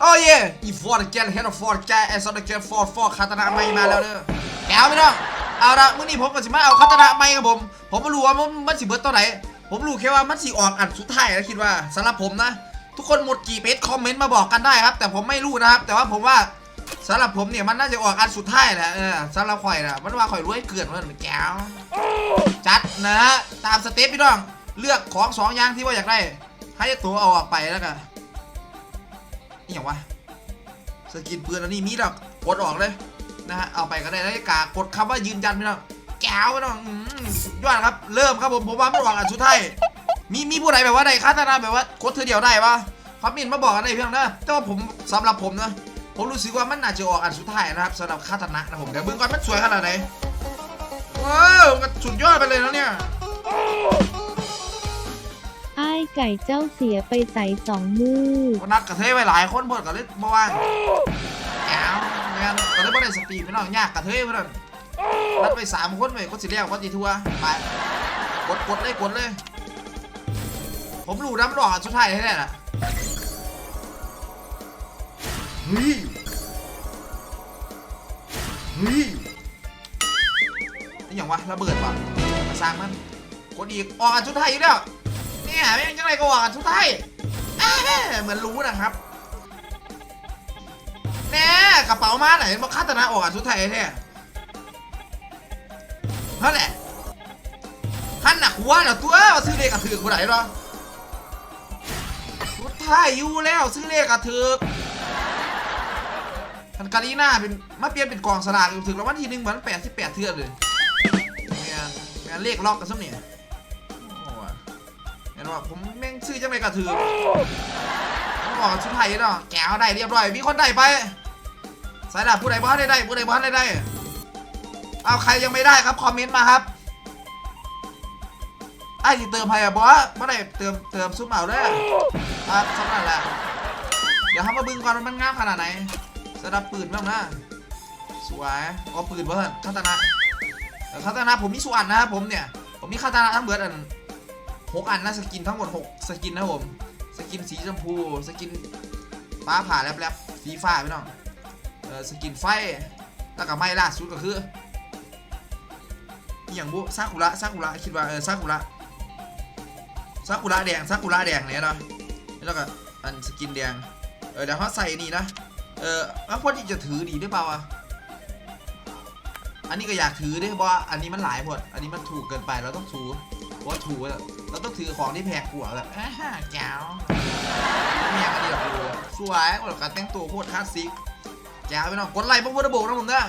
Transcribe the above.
โอ้ยอีฟอร์ดแกนเฮดฟอร์ดแกไอซอนแกนฟอร์ดฟอร์ดคาตานะไม่มาแล้วเด้อแกวไม่ต้องเอาละมื้อนี้ผมก็สิมาเอาคาตานะไม่ครับผม ผมไม่รู้ว่ามันมันสิเบิดตัวไหน ผมรู้แค่ว่ามันสิออกอันสุดท้ายแล้วคิดว่าสำหรับผมนะ ทุกคนหมดกี่เพจคอมเมนต์มาบอกกันได้ครับ แต่ผมไม่รู้นะครับ แต่ว่าผมว่าสำหรับผมเนี่ยมันน่าจะออกอันสุดท้ายแหละเออสำหรับข่อยนะมันว่าข่อยรวยเกินมันแก้วจัดนะฮะตามสเต็ปพี่น้อง เลือกของสองอย่างที่ว่าอยากได้ ให้ตัวเอาออกไปแล้วกัน อย่างวะสกินปืนอันนี้มีดอกกดออกเลยนะฮะเอาไปก็ได้แล้กากดคำว่ายืนยันพี่น้องแก้วพี่น้องอืมสุดยอดครับเริ่มครับผมผมว่ามันออกอันสุดท้ายมีมีผู้ใดแบบว่าได้ค่าตนาแบบว่ากดเธอเดียวได้ปะคอมเมนต์มาบอกกันได้เพียงนะแต่ว่าผมสำหรับผมนะผมรู้สึกว่ามันน่าจะออกอันสุดท้ายนะครับสำหรับคาตนะนะผมเดี๋ยวเบิ่งก่อนมันสวยขนาดไหนว้าวสุดยอดไปเลยนะเนี่ย ไก่เจ้าเสียไปใส่สองมือนัดกระเทยไปหลายคนเพิ่นก็เลยบ่ว่างแก้วแม่นก็เลยบ่ได้สปีดพี่น้องยากกระเทยเพิ่นนัดไปสามคนไปก็สิเรียกว่าสิทัวร์ไปกดกดเลยกดเลย ผมรู้นะมันออกอันสุดท้ายแท้ๆน่ะเฮ้ยเฮ้ยนี่อย่างวะระเบิดวะมาสร้างมันกดอีกออกอันสุดท้ายอีกแล้ว ก็อนสุดท้ายเหมือนรู้นะครับแน่กระเป๋ามาไหนมาคาตนาออกอะสุดท้ายแท้นั่นแหละท่านหนักหัวเดี๋ยวตัวมาซื้อเลขกระถือคนไหนหรอสุดท้ายอยู่แล้วซื้อเลขกระถือทันการีน่าเป็นมาเปลี่ยนเป็นกองสลากอยู่ถึงแล้ววันที่หนึ่งเหมือนแปดสิบแปดเทือนเลยแม่นแม่เลขล็อกกันซะเนี่ย ห็นว่าผมแม่งซื้อจังไรกระถือออกชุดไทยเนาะแกวได้เรียบร้อย มีคนได้ไปสายดาบผู้ใดบ้านได้ได้ผู้ใดบ้านได้ได้เอาใครยังไม่ได้ครับคอมเมนต์มาครับไอ้ที่เติมไพ่อะบอสเมื่อไหร่เติมเติมซุปเหมาด้วยครับสำนักแหละเดี๋ยวเขามาบึงก่อนมันงามขนาดไหนสะดับปืนบ้างนะสวยเอปืนเพื่อนคาตานะคาตานะผมมีสุอันนะครับผมเนี่ย ผมมีคาตานะทั้งเบิร์ดอัน หกอันนะสกินทั้งหมดหกสกินนะผม สกินสีชมพู สกินฟ้าผ่าแลบๆสีฟ้าพี่น้องเออสกินไฟแล้วก็ไม่ล่าสุดก็คืออย่างบุซากุระซากุระคิดว่าเออซากุระซากุระแดงซากุระแดงเนี่ยเนาะแล้วก็อันสกินแดงเออเดี๋ยวเขาใส่นี่นะเออแล้วพอที่จะถือดีได้เปล่าวะอันนี้ก็อยากถือด้วยเพราะว่อันนี้มันหลายหมดอันนี้มันถูกเกินไปเราต้องถู ว่าถูอะเราต้องถือของที่แพงกว่าแบบฮ่าฮะแจ๋วเมียกันดียวดูสวยกว่าการแต่งตัวโคตรคลาสสิกแจ๋วไปน้องกดไลค์พวกพุทธโบกนะผมนะ